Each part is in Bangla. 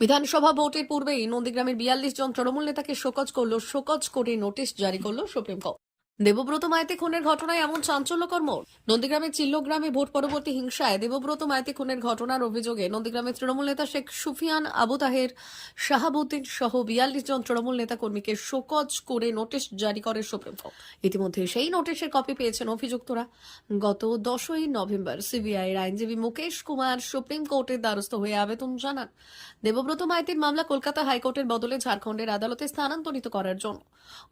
বিধানসভা ভোটের পূর্বেই নন্দীগ্রামের বিয়াল্লিশ জন তৃণমূল নেতাকে শোকজ করল, শোকজ করে নোটিশ জারি করল সুপ্রিম কোর্ট। দেবব্রত মাইতি খুনের ঘটনায় এমন চাঞ্চল্যকর মোড়। নন্দীগ্রামের চিল্লগ্রামে ভোট পরবর্তী হিংসায় দেবব্রত মাইতি খুনের ঘটনার অভিযোগে নন্দীগ্রামের তৃণমূল নেতা শেখ সুফিয়ান, আবু তাহের শাহাবুদ্দিন সহ বিয়াল্লিশ জন তৃণমূল নেতা কর্মীকে শোকজ করে নোটিশ জারি করে সুপ্রিম কোর্ট। ইতিমধ্যে সেই নোটিশের কপি পেয়েছেন অভিযুক্তরা। গত দশই নভেম্বর সিবিআই এর আইনজীবী মুকেশ কুমার সুপ্রিম কোর্টের দ্বারস্থ হয়ে আবেদন জানান। দেবব্রত মাইতির মামলা কলকাতা হাইকোর্টের বদলে ঝাড়খণ্ডের আদালতে স্থানান্তরিত করার জন্য।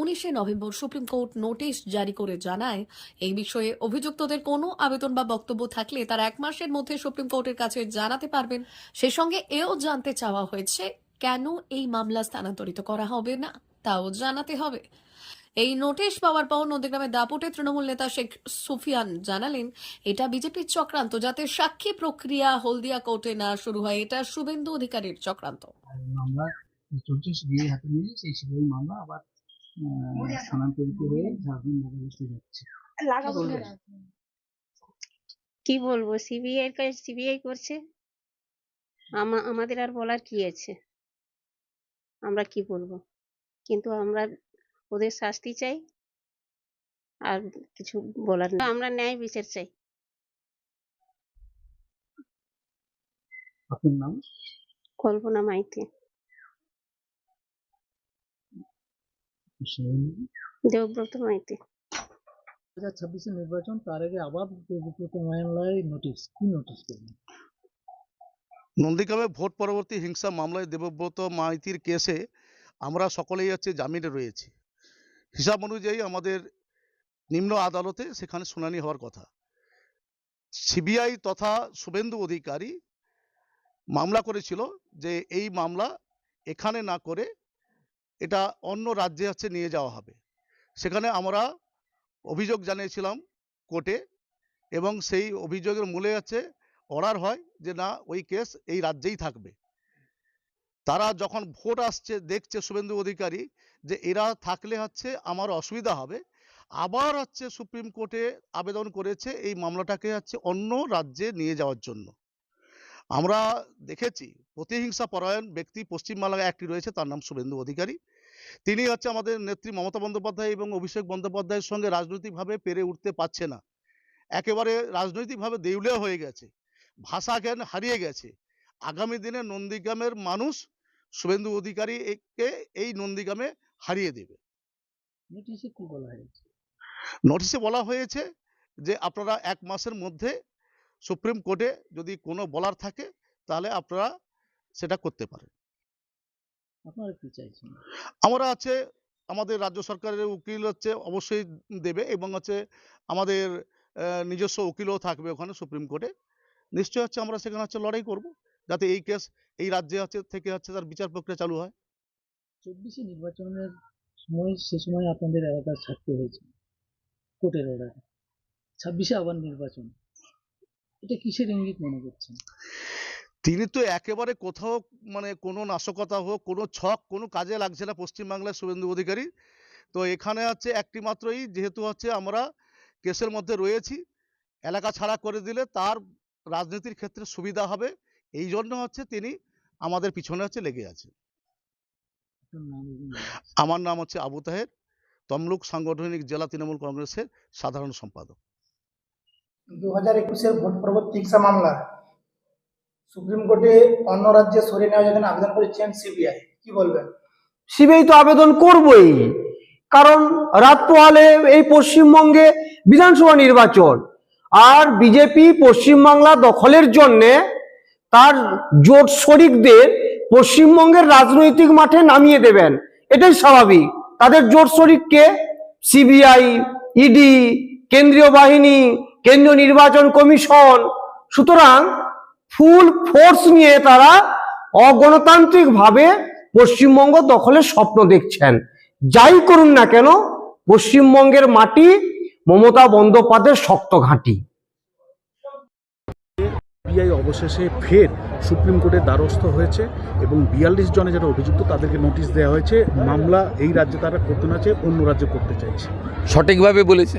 উনিশে নভেম্বর সুপ্রিম কোর্ট নোটিশ জারি করে জানায়, এই বিষয়ে অভিযুক্তদের কোনো আবেদন বা বক্তব্য থাকলে তারা এক মাসের মধ্যে সুপ্রিম কোর্টের কাছে জানাতে পারবেন। সেই সঙ্গে এও জানতে চাওয়া হয়েছে, কেন এই মামলা স্থানান্তরিত করা হবে না? তাও জানাতে হবে। এই নোটিশ পাওয়ার পর নন্দীগ্রামের দাপুটে তৃণমূল নেতা শেখ সুফিয়ান জানালেন, এটা বিজেপির চক্রান্ত, যাতে সাক্ষী প্রক্রিয়া হলদিয়া কোর্টে না শুরু হয়, এটা শুভেন্দু অধিকারীর চক্রান্ত। মামলা চলছে হাতে নিয়ে সেই মামলা আবার স্থানান্তরিত হয়ে ঝাড়খণ্ড আদালতে যাচ্ছে। কি বলব? সিবিআই এর কাজ সিবিআই করছে? আমা- আমাদের আর বলার কি আছে? আমরা কি বলব? কিন্তু আমরা ওদের শাস্তি চাই আর কিছু বলার নেই। আমরা ন্যায় বিচার চাই। আপনার নাম? কল্পনা মাইতি। দেবব্রত মাইতি। দু হাজার ছাব্বিশে নির্বাচন তার আগে আবার দেবব্রত মামলায় নোটিশ। কি নোটিশ করবেন নন্দীগ্রামে ভোট পরবর্তী হিংসা মামলায় দেবব্রত মাইতির কেসে আমরা সকলেই হচ্ছে জামিনে রয়েছি। হিসাব অনুযায়ী আমাদের নিম্ন আদালতে সেখানে শুনানি হওয়ার কথা। সিবিআই তথা শুভেন্দু অধিকারী মামলা করেছিল যে এই মামলা এখানে না করে এটা অন্য রাজ্যে হচ্ছে নিয়ে যাওয়া হবে। সেখানে আমরা অভিযোগ জানিয়েছিলাম কোর্টে এবং সেই অভিযোগের মূলে হচ্ছে অর্ডার হয় যে না, ওই কেস এই রাজ্যেই থাকবে। তারা যখন ভোট আসছে, দেখছে শুভেন্দু অধিকারী যে এরা থাকলে হচ্ছে আমার অসুবিধা হবে, আবার হচ্ছে সুপ্রিম কোর্টে আবেদন করেছে এই মামলাটাকে হচ্ছে অন্য রাজ্যে নিয়ে যাওয়ার জন্য। আমরা দেখেছি প্রতিহিংসা পরায়ণ ব্যক্তি পশ্চিমবাংলায় একটি রয়েছে তার নাম শুভেন্দু অধিকারী। তিনি হচ্ছে আমাদের নেত্রী মমতা বন্দ্যোপাধ্যায় এবং অভিষেক বন্দ্যোপাধ্যায়ের সঙ্গে রাজনৈতিকভাবে পেরে উঠতে পারছে না। একেবারে রাজনৈতিকভাবে দেউলিয়া হয়ে গেছে ভাষা জ্ঞান হারিয়ে গেছে। আগামী দিনে নন্দীগ্রামের মানুষ শুভেন্দু অধিকারী একে এই নন্দীগ্রামে হারিয়ে দেবে। নোটিশে কি বলা হয়েছে? নোটিশে বলা হয়েছে যে আপনারা এক মাসের মধ্যে সুপ্রিম কোর্টে যদি কোনো বলার থাকে তাহলে আপনারা সেটা করতে পারেন। আপনারা কি চাইছেন? আমরা আছে আমাদের রাজ্য সরকারের উকিল হচ্ছে অবশ্যই দেবে এবং হচ্ছে আমাদের নিজস্ব উকিলও থাকবে ওখানে সুপ্রিম কোর্টে। নিশ্চয় হচ্ছে আমরা সেখানে হচ্ছে লড়াই করব যাতে এই কেস এই রাজ্যে হচ্ছে থেকে হচ্ছে তার বিচার প্রক্রিয়া চালু হয়। চব্বিশে নির্বাচনের সময় সে সময় আপনাদের এলাকা ছাড়তে হয়েছে কোর্টের অর্ডার ছাব্বিশে আবার নির্বাচন। এটা কিসের ইঙ্গিত মনে করছেন? তিনি তো একেবারে কোথাও মানে কোনো নাশকতা হোক কোনো ছক কোনো কাজে লাগছে না পশ্চিমবাংলার শুভেন্দু অধিকারী। তো এখানে হচ্ছে একটি মাত্রই যেহেতু হচ্ছে আমরা কেসের মধ্যে রয়েছি এলাকা ছাড়া করে দিলে তার রাজনীতির ক্ষেত্রে সুবিধা হবে। এই জন্য হচ্ছে তিনি আমাদের পিছনে হচ্ছে লেগে আছে। আমার নাম হচ্ছে আবু তাহের তমলুক সাংগঠনিক জেলা তৃণমূল কংগ্রেসের সাধারণ সম্পাদক। দু হাজার একুশের ভোট পরবর্তী হিংসা মামলা সুপ্রিম কোর্টে অন্য রাজ্যে সরিয়ে নেওয়ার জন্য আবেদন করেছেন সিবিআই। কি বলবেন? সিবিআই তো আবেদন করবই, কারণ রাত পোহালে এই পশ্চিমবঙ্গে বিধানসভা নির্বাচন, আর বিজেপি পশ্চিমবাংলা দখলের জন্য তার জোট শরিকদের পশ্চিমবঙ্গের রাজনৈতিক মাঠে নামিয়ে দেবেন। এটাই স্বাভাবিক। তাদের জোট শরিককে সিবিআই, ইডি, কেন্দ্রীয় বাহিনী কেন্দ্রীয় নির্বাচন কমিশন। সুতরাং ফুল ফোর্স নিয়ে তারা অগণতান্ত্রিকভাবে পশ্চিমবঙ্গ দখলের স্বপ্ন দেখছেন। যাই করুন না কেন পশ্চিমবঙ্গের মাটি মমতা বন্দ্যোপাধ্যায়ের শক্ত ঘাঁটি। সিবিআই অবশেষে ফের সুপ্রিম কোর্টের দ্বারস্থ হয়েছে এবং বিয়াল্লিশ জনে যারা অভিযুক্ত তাদেরকে নোটিশ দেওয়া হয়েছে। মামলা এই রাজ্যে তারা করতে না চেয়ে অন্য রাজ্যে করতে চাইছে। সঠিকভাবে বলেছে।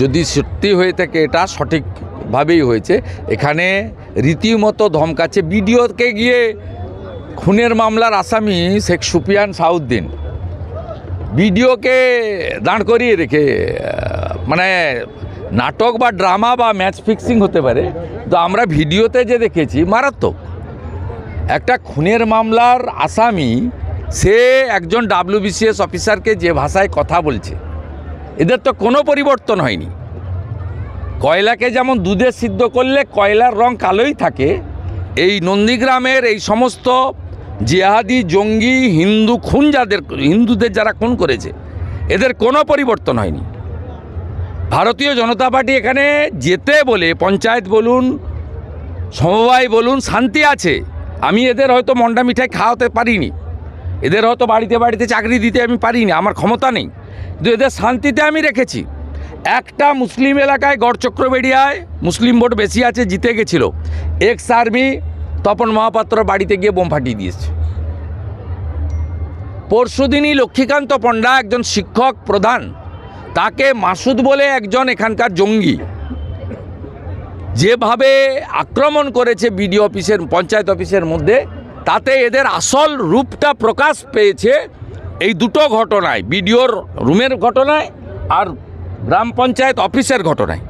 যদি সত্যি হয়ে থাকে, এটা সঠিকভাবেই হয়েছে। এখানে রীতিমতো ধমকাচ্ছে বিডিওকে গিয়ে খুনের মামলার আসামি শেখ সুপিয়ান সাউদ্দিন। বিডিওকে দাঁড় করিয়ে রেখে মানে নাটক বা ড্রামা বা ম্যাচ ফিক্সিং হতে পারে, তো আমরা ভিডিওতে যে দেখেছি, মারাত্মক। একটা খুনের মামলার আসামি, সে একজন ডাব্লিউবিসিএস অফিসারকে যে ভাষায় কথা বলছে এদের তো কোনো পরিবর্তন হয়নি। কয়লাকে যেমন দুধে সিদ্ধ করলে কয়লার রং কালোই থাকে, এই নন্দীগ্রামের এই সমস্ত জিহাদি, জঙ্গি, হিন্দু খুন যাদের, হিন্দুদের যারা খুন করেছে, এদের কোনো পরিবর্তন হয়নি। ভারতীয় জনতা পার্টি এখানে যেতে বলে, পঞ্চায়েত বলুন, সমবায় বলুন, শান্তি আছে। আমি এদের হয়তো মন্ডা মিঠাই খাওয়াতে পারিনি। এদের হয়তো বাড়িতে বাড়িতে চাকরি দিতে আমি পারিনি, আমার ক্ষমতা নেই। কিন্তু এদের শান্তিতে আমি রেখেছি। একটা মুসলিম এলাকায় গড়চক্রবেড়িয়ায় মুসলিম ভোট বেশি আছে, জিতে গেছিল। এক্স আর্মি তপন মহাপাত্র বাড়িতে গিয়ে বোম ফাটিয়ে দিয়েছে। পরশুদিনই লক্ষ্মীকান্ত পণ্ডা একজন শিক্ষক, প্রধান, তাকে মাসুদ বলে একজন এখানকার জঙ্গি, যেভাবে আক্রমণ করেছে বিডি অফিসের, পঞ্চায়েত অফিসের মধ্যে তাতে এদের আসল রূপটা প্রকাশ পেয়েছে এই দুটো ঘটনায়, বিডিওর রুমের ঘটনায় আর গ্রাম পঞ্চায়েত অফিসের ঘটনায়।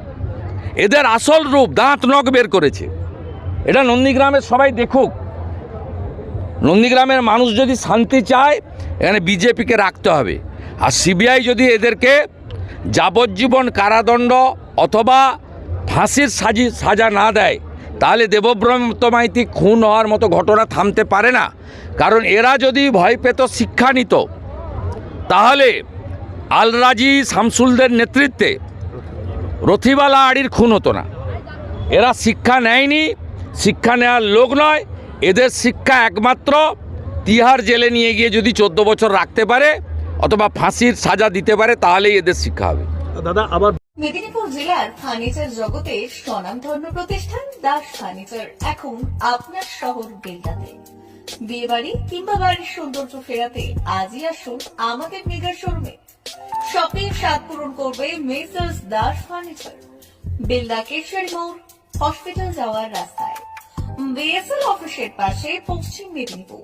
এদের আসল রূপ দাঁত নখ বের করেছে। এটা নন্দীগ্রামের সবাই দেখুক। নন্দীগ্রামের মানুষ যদি শান্তি চায়, এখানে বিজেপিকে রাখতে হবে। আর সিবিআই যদি এদেরকে যাবজ্জীবন কারাদণ্ড অথবা ফাঁসির সাজি সাজা না দেয় তাহলে দেবব্রত মাইতি খুন হওয়ার মতো ঘটনা থামতে পারে না। কারণ এরা যদি ভয় পেত শিক্ষা নিত তাহলে আলরাজি শামসুলদের নেতৃত্বে রথিবালা আড়ির খুন হতো না। এরা শিক্ষা নেয়নি শিক্ষা নেওয়ার লোক নয় এদের শিক্ষা একমাত্র তিহার জেলে নিয়ে গিয়ে যদি চোদ্দ বছর রাখতে পারে অথবা ফাঁসির সাজা দিতে পারে তাহলেই এদের শিক্ষা হবে। দাদা আবার মেদিনীপুর জেলার ফার্নিচার জগতে স্বনামধন্য প্রতিষ্ঠান দাস ফার্নিচার এখন আপনার শহর বেলদাতে বিয়ে বাড়ি কিংবা বাড়ির সৌন্দর্য ফেরাতে আজই আসুন আমাদের মেগা শোরুমে। শপিং স্বাদ পূরণ করবে মেসার্স দাস ফার্নিচার। বেলদা কেশারি মোড়, হসপিটাল যাওয়ার রাস্তায়। বিএসএল অফিসের পাশে পশ্চিম Medinipur.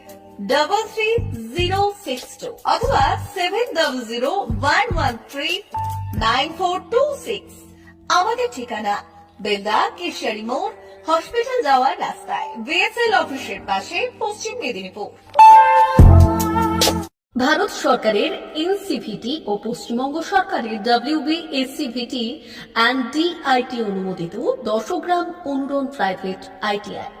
double three zero six two অথবা seven double zero one one three nine four two six আমাদের ঠিকানা বেলদা কেশিয়ারি মোড় হসপিটাল যাওয়ার রাস্তায় বিএসএল অফিসের পাশে, পশ্চিম মেদিনীপুর। ভারত সরকারের এনসিভিটি ও পশ্চিমবঙ্গ সরকারের ডাব্লিউবি এসসিভিটি অ্যান্ড ডিআইটি অনুমোদিত দশগ্রাম অনুরণ প্রাইভেট আইটিআই